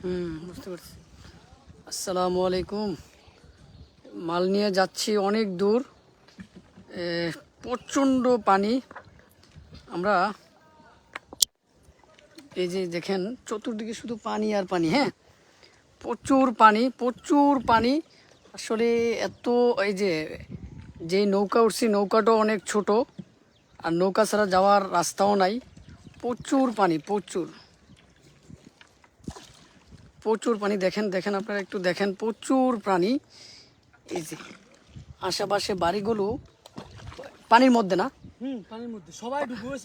হুম, বুঝতে পারছি। আসসালামু আলাইকুম মাল নিয়ে যাচ্ছি অনেক দূর। প্রচণ্ড পানি। আমরা এই যে দেখেন, চতুর্দিকে শুধু পানি আর পানি হ্যাঁ? প্রচুর পানি প্রচুর পানি। আসলে এত, এই যে যেই নৌকা উঠছি, নৌকাটাও অনেক ছোট। আর নৌকা ছাড়া যাওয়ার রাস্তাও নাই। প্রচুর পানি, প্রচুর। প্রচুর পানি দেখেন দেখেন আপনারা একটু দেখেন প্রচুর প্রাণী। এই যে আশেপাশে বাড়িগুলো পানির মধ্যে না? হুম পানির মধ্যে। সবাই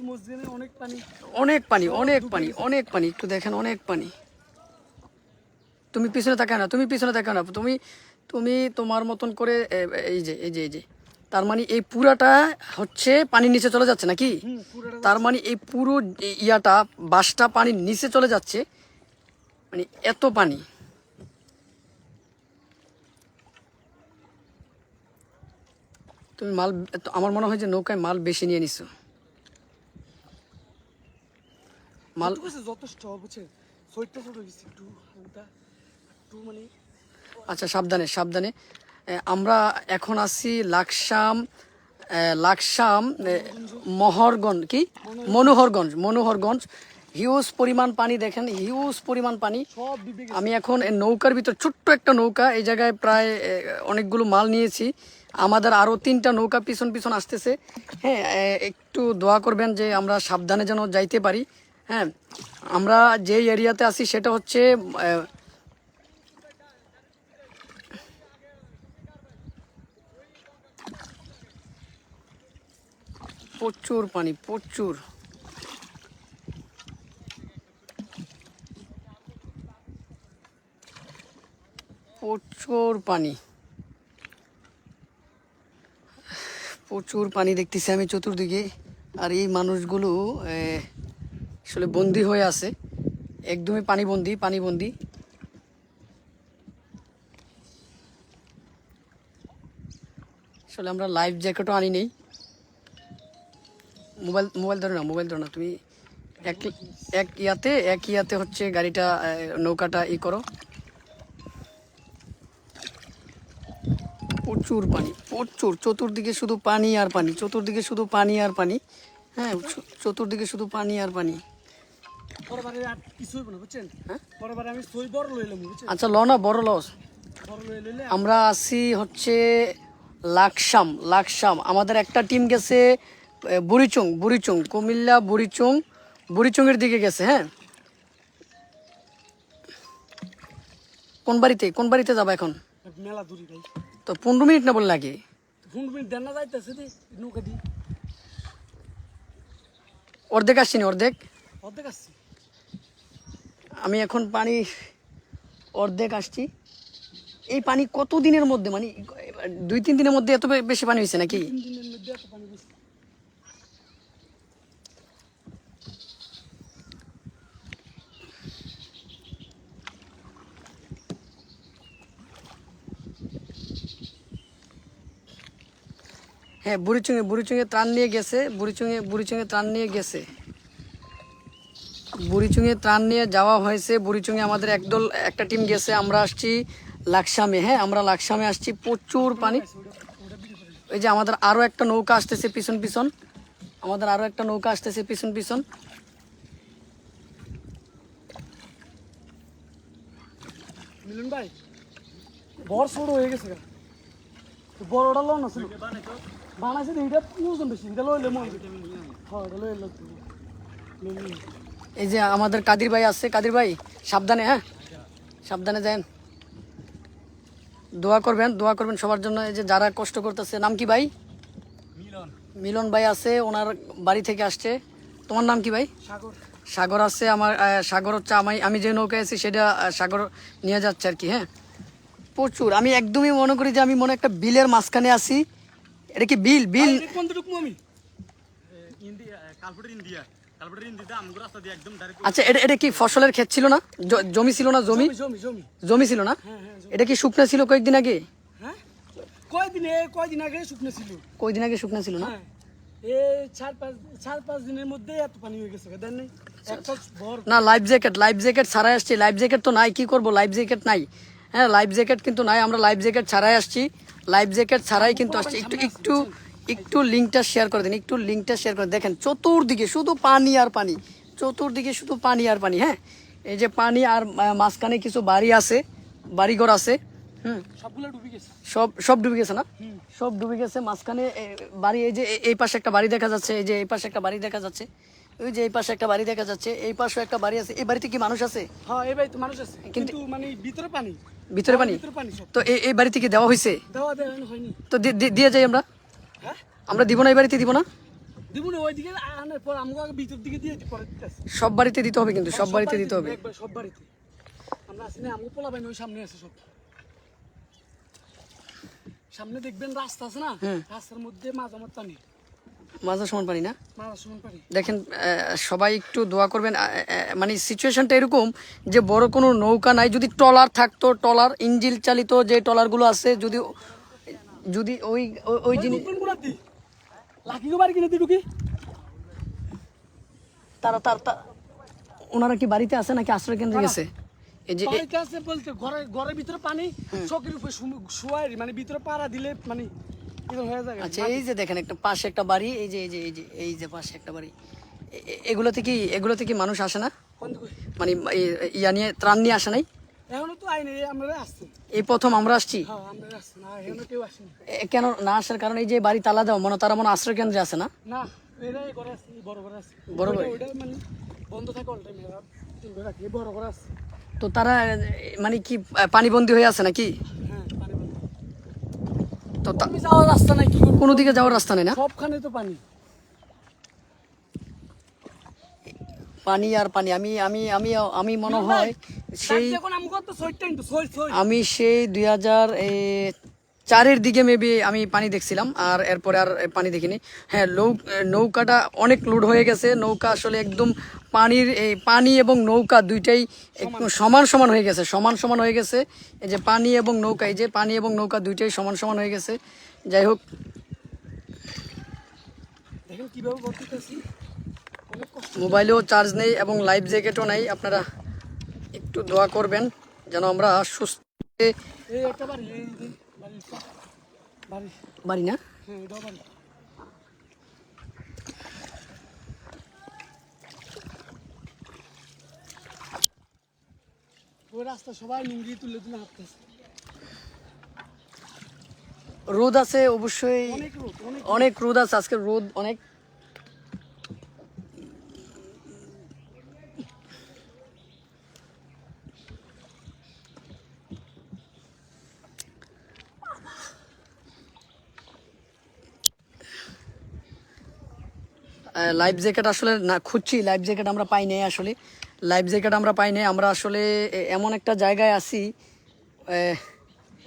মসজিদে অনেক পানি অনেক পানি অনেক পানি অনেক পানি একটু দেখেন অনেক পানি তুমি পিছনে তাকাও না তুমি পিছনে তাকাও না। তুমি তুমি তোমার মতন করে এই যে এই যে এই যে। তার মানে এই পুরাটা হচ্ছে পানির নিচে চলে যাচ্ছে নাকি? তার মানে এই পুরো ইয়াটা বাসটা পানির নিচে চলে যাচ্ছে। মানে এত পানি। তুমি মাল আমার মনে হয় যে নৌকায় মাল বেশি নিয়ে নিছো। মাল যথেষ্ট মানে। আচ্ছা সাবধানে সাবধানে। আমরা এখন আছি লাকসাম লাকসাম মহরগঞ্জ কি? মনোহরগঞ্জ মনোহরগঞ্জ। হিউজ পরিমাণ পানি দেখেন হিউজ পরিমাণ পানি। আমি এখন এই নৌকার ভিতর ছোট্ট একটা নৌকা এই জায়গায় প্রায় অনেকগুলো মাল নিয়েছি। আমাদের আরও তিনটা নৌকা পিছন পিছন আসতেছে। হ্যাঁ একটু দোয়া করবেন যে আমরা সাবধানে যেন যাইতে পারি। হ্যাঁ আমরা যে এরিয়াতে আছি সেটা হচ্ছে প্রচুর পানি প্রচুর। প্রচুর পানি। প্রচুর পানি দেখতেছি আমি চতুর্দিকে। আর এই মানুষগুলো আসলে বন্দি হয়ে আছে। একদমই পানিবন্দি পানিবন্দি। আসলে আমরা লাইফ জ্যাকেটও আনি নেই। মোবাইল মোবাইল ধরো না, মোবাইল ধরো না। তুমি এক এক ইয়াতে এক ইয়াতে হচ্ছে গাড়িটা নৌকাটা ই করো। প্রচুর পানি প্রচুর। চতুর্দিকে শুধু পানি আর পানি চতুর্দিকে শুধু পানি আর পানি। হ্যাঁ চতুর্দিকে শুধু পানি আর পানি। হ্যাঁ? আচ্ছা ল না বড় লস আমরা আছি হচ্ছে লাকসাম লাকসাম। আমাদের একটা টিম গেছে বুড়িচুং বুড়িচুং কুমিল্লা বুড়িচুং। বুড়িচুংয়ের দিকে গেছে হ্যাঁ? কোন বাড়িতে কোন বাড়িতে যাবা এখন? মেলা দূরি ভাই। তো পনেরো মিনিট না বলে লাগে পনেরো মিনিট দেন না যাইতেছে নৌকা দি। অর্ধেক আসছি না অর্ধেক? অর্ধেক আসছি। আমি এখন পানি অর্ধেক আসছি। এই পানি কত দিনের মধ্যে? মানে দুই তিন দিনের মধ্যে এত বেশি পানি হয়েছে নাকি তিন দিনের মধ্যে এত পানি বেশি হ্যাঁ বুড়িচুঙে বুড়িচুঙে ত্রাণ নিয়ে গেছে, বুড়িচুঙে বুড়িচুঙে ত্রাণ নিয়ে গেছে। বুড়িচুঙে ত্রাণ নিয়ে যাওয়া হয়েছে, বুড়িচুঙে আমাদের একদল, একটা টিম গেছে, আমরা আসছি লাকসামে হ্যাঁ আমরা লাকসামে আসছি, প্রচুর পানি। এই যে আমাদের আরও একটা নৌকা আসতেছে পিছন পিছন, আমাদের আরও একটা নৌকা আসতেছে পিছন পিছন। ভাই বড় ছোট হয়ে গেছে লো না? ছিল বানাইছে ওজন বেশি এটা লইলে মন হ্যাঁ। এটা লইলে এই যে আমাদের কাদির ভাই আছে। কাদির ভাই সাবধানে হ্যাঁ? সাবধানে যান। দোয়া করবেন দোয়া করবেন সবার জন্য। এই যে যারা কষ্ট করতেছে নাম কি ভাই? মিলন। মিলন ভাই আছে ওনার বাড়ি থেকে আসছে। তোমার নাম কি ভাই? সাগর। সাগর আছে আমার সাগর হচ্ছে আমি আমি যে নৌকায় আছি সেটা সাগর নিয়ে যাচ্ছে আর কি হ্যাঁ? প্রচুর। আমি একদমই মনে করি যে আমি মনে একটা বিলের মাঝখানে আছি। এটা কি বিল? বিল আচ্ছা এটা এটা কি ফসলের ক্ষেত ছিল না? জমি ছিল না জমি? জমি ছিল না? এটা কি শুকনা ছিল কয়েকদিন আগে? হ্যাঁ? কয়দিন কয়দিন আগে শুকনো ছিল? কয়দিন আগে শুকনা ছিল না? হ্যাঁ। এই চার পাঁচ চার পাঁচ দিনের মধ্যে এত পানি হয়ে গেছে দেন নাই। আচ্ছা। না লাইফ জ্যাকেট লাইফ জ্যাকেট ছাড়াই আসছি। লাইফ জ্যাকেট তো নাই কি করব? লাইফ জ্যাকেট নাই। হ্যাঁ লাইফ জ্যাকেট কিন্তু নাই আমরা লাইফ জ্যাকেট ছাড়াই আসছি। লাইফ জ্যাকেট ছাড়াই কিন্তু আসছে। একটু একটু একটু লিঙ্কটা শেয়ার করে দিন একটু লিঙ্কটা শেয়ার করে দেখেন চতুর্দিকে শুধু পানি আর পানি চতুর্দিকে শুধু পানি আর পানি হ্যাঁ? এই যে পানি আর মাঝখানে কিছু বাড়ি আছে বাড়িঘর আছে হুম? সব সব ডুবে গেছে না? সব ডুবে গেছে মাঝখানে বাড়ি এই যে এই পাশে একটা বাড়ি দেখা যাচ্ছে এই যে এই পাশে একটা বাড়ি দেখা যাচ্ছে। ওই যে এই পাশে একটা বাড়ি দেখা যাচ্ছে এই পাশে একটা বাড়ি আছে। এই বাড়িতে কি মানুষ আছে? হ্যাঁ এই ভাই তো মানুষ আছে কিন্তু মানে ভিতরে পানি। ভিতরে পানি? ভিতরে পানি তো এই এই বাড়িতে কি দেওয়া হয়েছে দেওয়া দেওয়া হয়নি। তো দিয়ে যাই আমরা। হ্যাঁ? আমরা দিব না এই বাড়িতে দিব না? দিব না ওইদিকে আনার পর আমাকে ভিতর দিকে দিয়ে পরে সব বাড়িতে দিতে হবে কিন্তু সব বাড়িতে দিতে হবে। সব বাড়িতে। আমরা আসি না আমাকে পোলা ওই সামনে আছে সব। সামনে দেখবেন রাস্তা আছে না? রাস্তার মধ্যে মাঝামাত পানি। মাঝে সমান পানি না? দেখেন সবাই একটু দোয়া করবেন। মানে সিচুয়েশনটা এরকম যে বড় কোনো নৌকা নাই যদি ট্রলার থাকতো ট্রলার ইঞ্জিল চালিত যে ট্রলারগুলো আছে যদি যদি ওই ওই- জিনিস তারা তার ওনারা কি বাড়িতে আছে নাকি আশ্রয় কেন্দ্রে গেছে? এই যে বলতে ঘরে ঘরের ভিতরে পানি চকের উপরে শোয়াই মানে ভিতরে পাড়া দিলে মানে আচ্ছা এই যে দেখেন একটা পাশে একটা বাড়ি এই যে এই যে এই যে এই যে পাশে একটা বাড়ি। এগুলোতে কি এগুলোতে কি মানুষ আসে না? মানে ইয়া নিয়ে ত্রাণ নিয়ে আসে নাই? এই প্রথম আমরা আসছি? হ্যাঁ কেন না আসার কারণ এই যে বাড়ি তালা দেওয়া মনে তারা মনে আশ্রয় কেন্দ্রে আছে না? বড় মানে তো তারা মানে কি আহ, পানিবন্দী হয়ে আছে নাকি? হ্যাঁ পানি তো যাওয়ার রাস্তা নাই কি কোনো দিকে যাওয়ার রাস্তা নেই না? সবখানে তো পানি। পানি আর পানি আমি আমি আমি আমি মনে হয় সই আমি সেই দুই হাজার চারের দিকে মেবি আমি পানি দেখছিলাম আর এরপরে আর পানি দেখিনি। হ্যাঁ নৌ নৌকাটা অনেক লোড হয়ে গেছে। নৌকা আসলে একদম পানির এই পানি এবং নৌকা দুইটাই একদম সমান। সমান হয়ে গেছে সমান সমান হয়ে গেছে। এই যে পানি এবং নৌকা এই যে পানি এবং নৌকা দুইটাই সমান সমান হয়ে গেছে। যাই হোক। মোবাইলেও চার্জ নেই এবং লাইফ জ্যাকেটও নেই। আপনারা একটু দোয়া করবেন যেন আমরা সুস্থ বাড়ি। বাড়ি বাড়ি বাড়ি না এটাও বাড়ি। ওই রাস্তা সবাই লুঙ্গি তুলে তুলে হাঁটতেছে। রোদ আছে অবশ্যই। অনেক রোদ আছে। আজকে রোদ অনেক লাইফ জ্যাকেট আসলে না খুঁজছি লাইফ জ্যাকেট আমরা পাই নাই আসলে। লাইফ জ্যাকেট আমরা পাই নাই আমরা আসলে এমন একটা জায়গায় আছি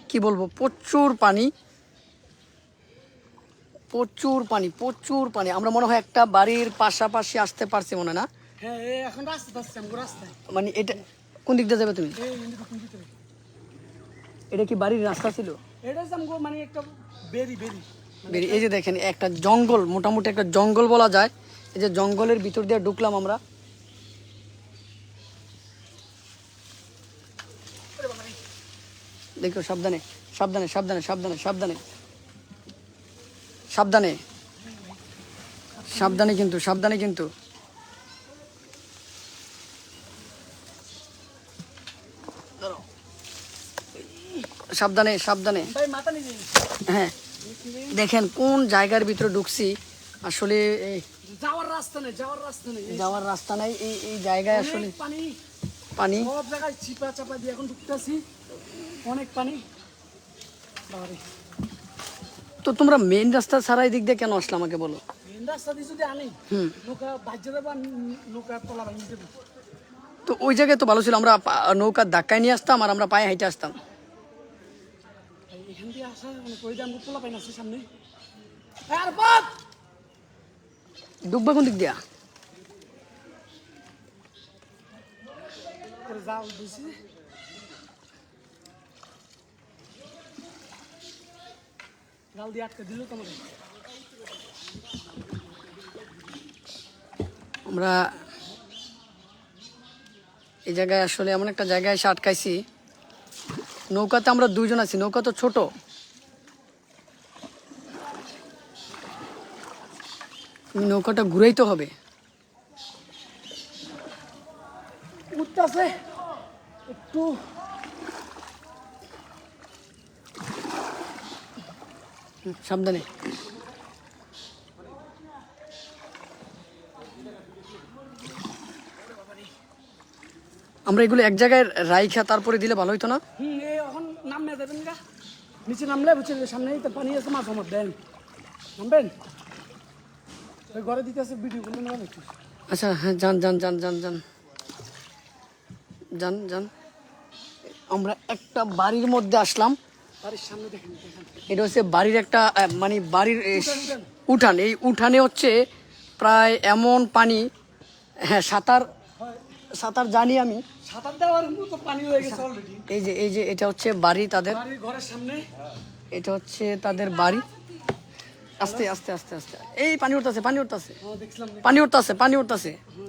কি বলব প্রচুর পানি। প্রচুর পানি প্রচুর পানি। আমরা মনে হয় একটা বাড়ির পাশাপাশি আসতে পারছি মনে না? হ্যাঁ মানে এটা কোন দিক দিয়ে যাবে তুমি? এটা কি বাড়ির রাস্তা ছিল? মানে একটা বেরি। বেরি এই যে দেখেন একটা জঙ্গল মোটামুটি একটা জঙ্গল বলা যায়। এই যে জঙ্গলের ভিতর দিয়ে ঢুকলাম আমরা। দেখো, সাবধানে সাবধানে সাবধানে সাবধানে সাবধানে। সাবধানে। সাবধানে কিন্তু সাবধানে কিন্তু। সাবধানে সাবধানে। হ্যাঁ দেখেন কোন জায়গার ভিতরে ঢুকছি। আসলে রাস্তা নেই যাওয়ার রাস্তা নেই। যাওয়ার রাস্তা নাই এই এই জায়গায় আসলে পানি। পানি। সব জায়গায় চিপা চাপা দিয়ে এখন ঢুকতেছি। অনেক পানি। বাবারে। তো তোমরা মেইন রাস্তা ছাড়া দিক দিয়ে কেন আসলে আমাকে বলো? মেন রাস্তা দিয়ে যদি আনি নৌকা বাজ্যে দেবো নৌকা তলা ভাঙি দেবো। তো ওই জায়গায় তো ভালো ছিল আমরা নৌকার ধাক্কায় নিয়ে আসতাম আর আমরা পায়ে হেঁটে আসতাম। এখান দিয়ে আসা মানে কই আমাকে পোলা আছে সামনে। আর বাদ! ডুববা কোন দিক দিয়া? করে জাল দিয়ে আটকে দিল তোমাদের আমরা এই জায়গায় আসলে এমন একটা জায়গায় এসে আটকাইছি। নৌকাতে আমরা দুইজন আছি নৌকা তো ছোট। নৌকাটা ঘুরেই ঘুরাইতে হবে। উঠতেছে। একটু। সাবধানে। আমরা এগুলো এক জায়গায় রাইখা তারপরে দিলে ভালো হইতো না? এখন দেবেন গা। নিচে নামলে বুঝছেন সামনেই তো পানি আছে মাছ আমার দেন নামবেন? ঘরে দিতে আছে ভিডিও করলে নেবেন আচ্ছা হ্যাঁ যান যান যান যান যান। যান যান। আমরা একটা বাড়ির মধ্যে আসলাম। এটা হচ্ছে বাড়ির একটা মানে বাড়ির উঠান, এই উঠানে হচ্ছে প্রায় এমন পানি হ্যাঁ সাঁতার সাঁতার জানি আমি। এই যে এই যে এটা হচ্ছে বাড়ি তাদের। এটা হচ্ছে তাদের বাড়ি। আস্তে আস্তে আস্তে আস্তে। এই পানি উঠতেছে পানি উঠতেছে। হ্যাঁ পানি উঠতেছে পানি উঠতেছে। হ্যাঁ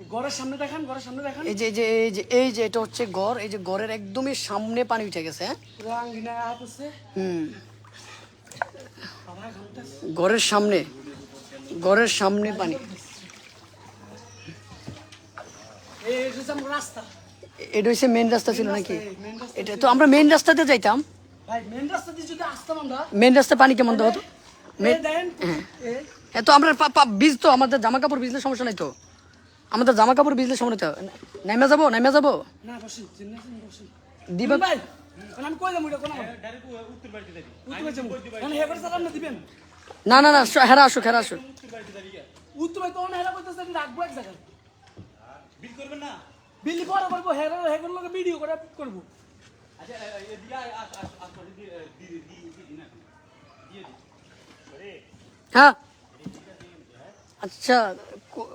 এই ঘরের সামনে দেখান ঘরের সামনে দেখান। এই যে এই যে এই যে এই যে এটা হচ্ছে ঘর এই যে ঘরের একদমই সামনে পানি উঠে গেছে হ্যাঁ? হুম। ঘরের সামনে ঘরের সামনে পানি। হচ্ছে এটা মেন রাস্তা ছিল নাকি। এটা তো আমরা মেন রাস্তাতে যাইতাম। মেন মেন রাস্তায় পানি কেমন হতো তো? আমরা পা- বীজ তো আমাদের জামা কাপড় ভিজলে সমস্যা নাই তো। আমাদের জামা কাপড় ভিজলে সমস্যা নেই তো। নেমে যাব নেমে যাব? না ভাই আমি কই যাব না দিবেন। না না না হেরা আসুক হেরা আসুক। উত্তর বাড়িতে যাবি কে? উত্তর ভাই তখন হেরা করতেছে আমি রাখব এক জায়গায়। বিল করবেন না? বিলি পরে করব হেরা হেগুর লোকে ভিডিও করে করব। আচ্ছা এ- এ- এদিকে আয়, আস আস আস করে দিয়ে দি দি দি দি দি না দিয়ে দি আরে হ্যাঁ আচ্ছা কো-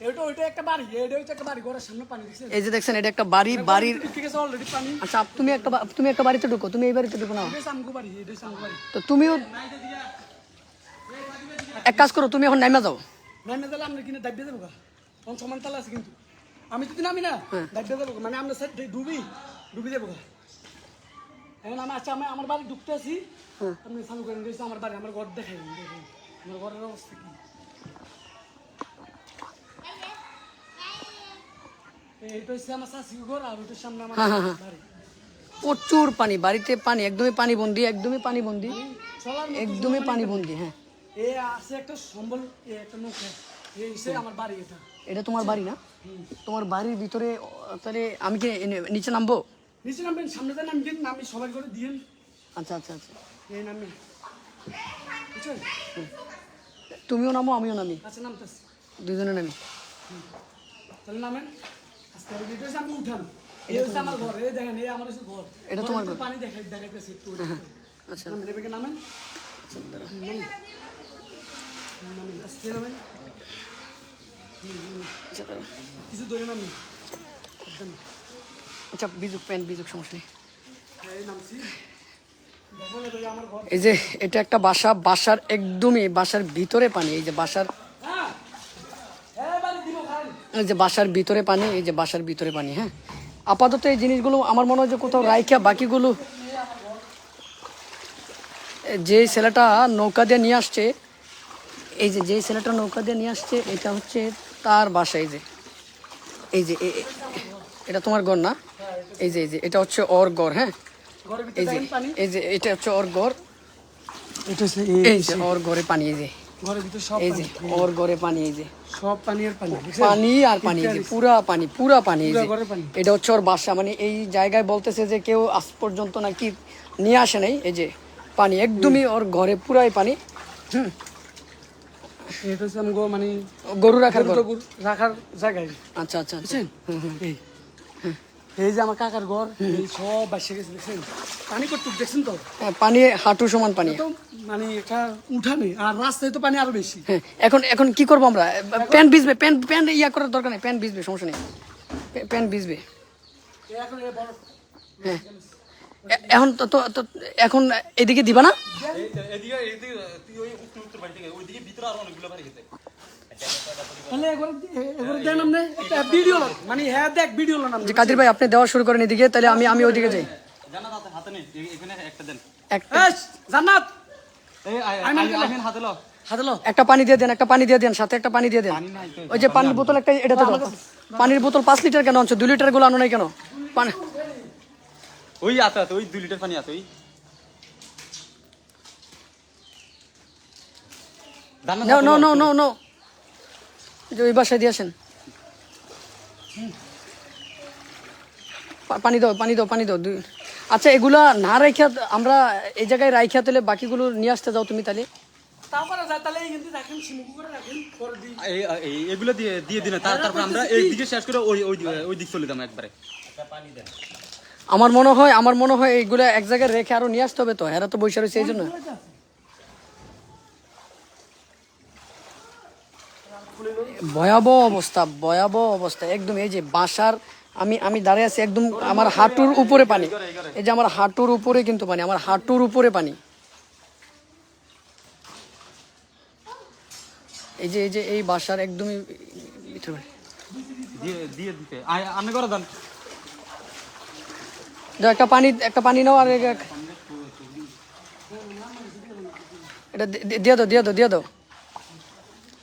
এটা ওইটা একটা বাড়ি এটা হচ্ছে একটা বাড়ি ঘরের সামনে পানি দিচ্ছে এই যে দেখছেন এটা একটা বাড়ি বাড়ির ঠিক আছে অলরেডি পানি আচ্ছা আপ- তুমি একটা বা- তুমি একটা বাড়িতে ঢুকো তুমি এই বাড়িতে ঢুকো না এটা সামগো বাড়ি এটা সামগো বাড়ি তো তুমিও এক কাজ করো তুমি এখন নেমে যাও নাই না তাহলে আমরা কিনে দাবিয়ে দেবো গা তখন সমান তালা আছে কিন্তু আমি যদি নামি না। দাবিয়ে দেবো মানে আমরা সাইড ডুবি ডুবি দেবো এখন আমি আচ্ছা আমি আমার বাড়ি ঢুকতে আছি। আপনি চালু করেন দিয়েছে আমার বাড়ি আমার ঘর দেখাই আমার ঘরের অবস্থা কি? এইটা হচ্ছে আমার শাশি ঘর আর ওইটার সামনে আমার বাড়ি। প্রচুর পানি বাড়িতে পানি একদমই পানি বন্দি একদমই পানি বন্দি একদমই পানি বন্দি হ্যাঁ। এ আছে একটা সম্বল এ একটা নৌকা। এই আমার বাড়ি এটা। এটা তোমার বাড়ি না? তোমার বাড়ির ভিতরে তাহলে আমি কি নিচে নামবো? নিচে নামবেন সামনে দেন নামবেন নামি সবাই করে দিয়েন আচ্ছা আচ্ছা আচ্ছা। এই নামি। তুমিও নামো আমিও নামি। আচ্ছা নামতেছি। দুজনে নামি। তাহলে নামেন। আমি উঠান। এটা তোমার ঘরে। পানি দেখাই দেখাইতেছি একটু। আচ্ছা। নামেন। এদিকে নামেন নামেন। আচ্ছা, বিজুক প্যান্ট বিজুক এই যে এটা একটা বাসা বাসার একদমই বাসার ভিতরে পানি এই যে বাসার এই যে বাসার ভিতরে পানি এই যে বাসার ভিতরে পানি হ্যাঁ? আপাতত এই জিনিসগুলো আমার মনে হয় যে কোথাও রাইখা বাকিগুলো যে ছেলেটা নৌকা দিয়ে নিয়ে আসছে এই যে যে ছেলেটা নৌকা দিয়ে নিয়ে আসছে এটা হচ্ছে তার বাসা এই যে এই যে এটা তোমার ঘর না? এই যে এই যে এটা হচ্ছে ওর ঘর হ্যাঁ? এই যে এই যে এটা হচ্ছে ওর ঘর। এই যে ওর ঘরে পানি এই যে। এই যে ওর ঘরে পানি এই যে। সব পানি আর পানি পানি আর পানি এই যে পুরা পানি পুরা পানি এই যে। এটা হচ্ছে ওর বাসা মানে এই জায়গায় বলতেছে যে কেউ আজ পর্যন্ত নাকি নিয়ে আসে নাই এই যে পানি একদমই ওর ঘরে পুরাই পানি। হুম। এটা হচ্ছে আমগো মানে গরু রাখার গরু রাখার জায়গায় আচ্ছা আচ্ছা আচ্ছা। বুঝছেন এই এই যে আমার কাকার ঘর এই সব বাসে গেছে দেখছেন পানি কটুক দেখছেন তো পানি হাঁটু সমান পানি। মানে একটা উঠানে আর রাস্তায় তো পানি আরও বেশি এখন এখন কি করব আমরা? প্যান্ট ভিজবে প্যান্ট প্যান্ট ইয়া করার দরকার নেই প্যান্ট ভিজবে সমস্যা নেই। প্যা- প্যান্ট ভিজবে। এখন বড় হ্যাঁ এ- এখন তো এখন এদিকে দিবা না? এই- এদিকে এদিকে তুই ওই উত্তর উত্তর বাড়িতে গেছে ওইদিকে ভিতরে আরও অনেকগুলো বাড়ি গেছে তাহলে একবার একবার দেন আপনি একটা ভিডিও মানে হ্যাঁ দেখ ভিডিও নাম যে কাদির ভাই আপনি দেওয়া শুরু করেন এদিকে তাহলে আমি আমি ওইদিকে যাই। একটা দেন একটা এই জান্নাত! এই আই- আইমান আই- গেলো। আইমান হাতে লো। হাতে লো। একটা পানি দিয়ে দেন একটা পানি দিয়ে দেন সাথে একটা পানি দিয়ে দেন। পানি নাই তো। ওই যে পানির বোতল একটা এটাতে পানির বোতল পাঁচ লিটার কেন আনছো? দুই লিটারগুলো আনো নাই কেন? পানি ওই আছে আছে ওই দুই লিটার পানি আছে ওই। No no no no no যে ওই বাসায় দিয়ে আসেন। পানি দাও পানি দাও পানি দাও দুই। আচ্ছা এগুলা না রাইখা আমরা এই জায়গায় রাইখা তাহলে বাকিগুলো নিয়ে আসতে যাও তুমি তাহলে। এগুলো দিয়ে দিয়ে দিন তার তারপর আমরা এই দিকে শেষ করে ওই ওই ওই দিক চলে যাব একবারে। আমার মনে হয়, আমার মনে হয় এইগুলো এক জায়গায় রেখে আরও নিয়ে আসতে হবে তো হেরা তো বৈশা রয়েছে এই জন্য ভয়াবহ অবস্থা ভয়াবহ অবস্থা, একদম এই যে বাসার, আমি আমি দাঁড়িয়ে আছি একদম আমার হাঁটুর উপরে পানি। এই যে আমার হাঁটুর উপরে কিন্তু পানি, আমার হাঁটুর উপরে পানি। এই যে এই যে এই বাসার একদমই ভিতরে দিয়ে দিতে। আপনি করে দেন যাও একটা পানি একটা পানি নাও আর এটা দি- দি- দিয়ে দাও দিয়ে দাও দিয়ে দাও।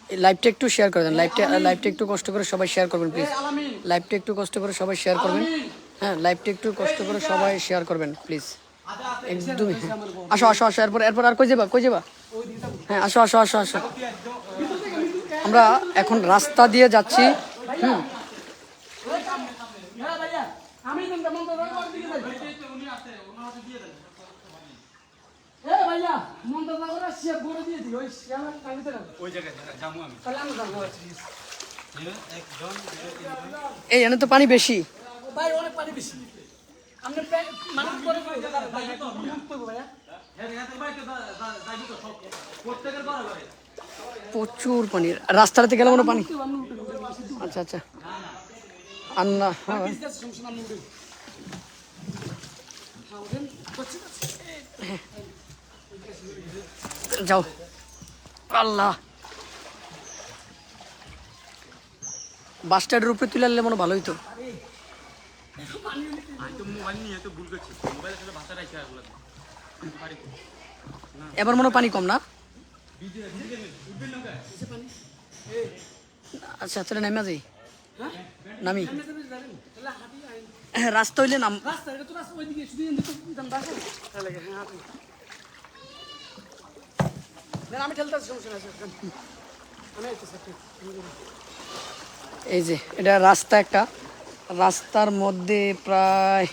এই লাইভটা একটু শেয়ার করে দেন লাইভটা লাইভটা একটু কষ্ট করে সবাই শেয়ার করবেন প্লিজ লাইভটা একটু কষ্ট করে সবাই শেয়ার করবেন। হ্যাঁ লাইভটা একটু কষ্ট করে সবাই শেয়ার করবেন প্লিজ একদমই। আসো আসো আসো এরপর এরপর আর কই যাবা কই যাবা? হ্যাঁ আসো আসো আসো আসো। আমরা এখন রাস্তা দিয়ে যাচ্ছি হুম হ্যাঁ ভাইয়া আমি কিন্তু মন তো ওর দিকে যাই এ ভাইয়া মন তো ওরা করে দিয়ে দিই ওই রাখ ওই জায়গায় যাব আমি তাহলে আমি যাব এই এনে তো পানি বেশি ভাই অনেক পানি বেশি করে প্রচুর পানি রাস্তাটাতে গেলে মনে পানি আচ্ছা আচ্ছা আর না হ্যাঁ সমস্যা আমি উঠে হ্যাঁ উঠেন করছি যাও। আল্লাহ। বাস স্ট্যান্ডের উপরে তুলে আনলে মনে ভালো হইতো। আমি তো। এবার মনে পানি কম না? আচ্ছা তাহলে নামা যাই নামি। রাস্তা হইলে নাম রাস্তা এটা তো রাস্তা ওইদিকে শুধু এদিকে দাম রাখো তাহলে হ্যাঁ হাঁটি না, এই যে, এটা রাস্তা একটা। রাস্তার মধ্যে প্রায়,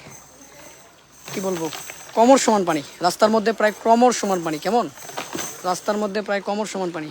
কি বলব, কমর সমান পানি। রাস্তার মধ্যে প্রায় কমর সমান পানি, কেমন? রাস্তার মধ্যে প্রায় কমর সমান পানি।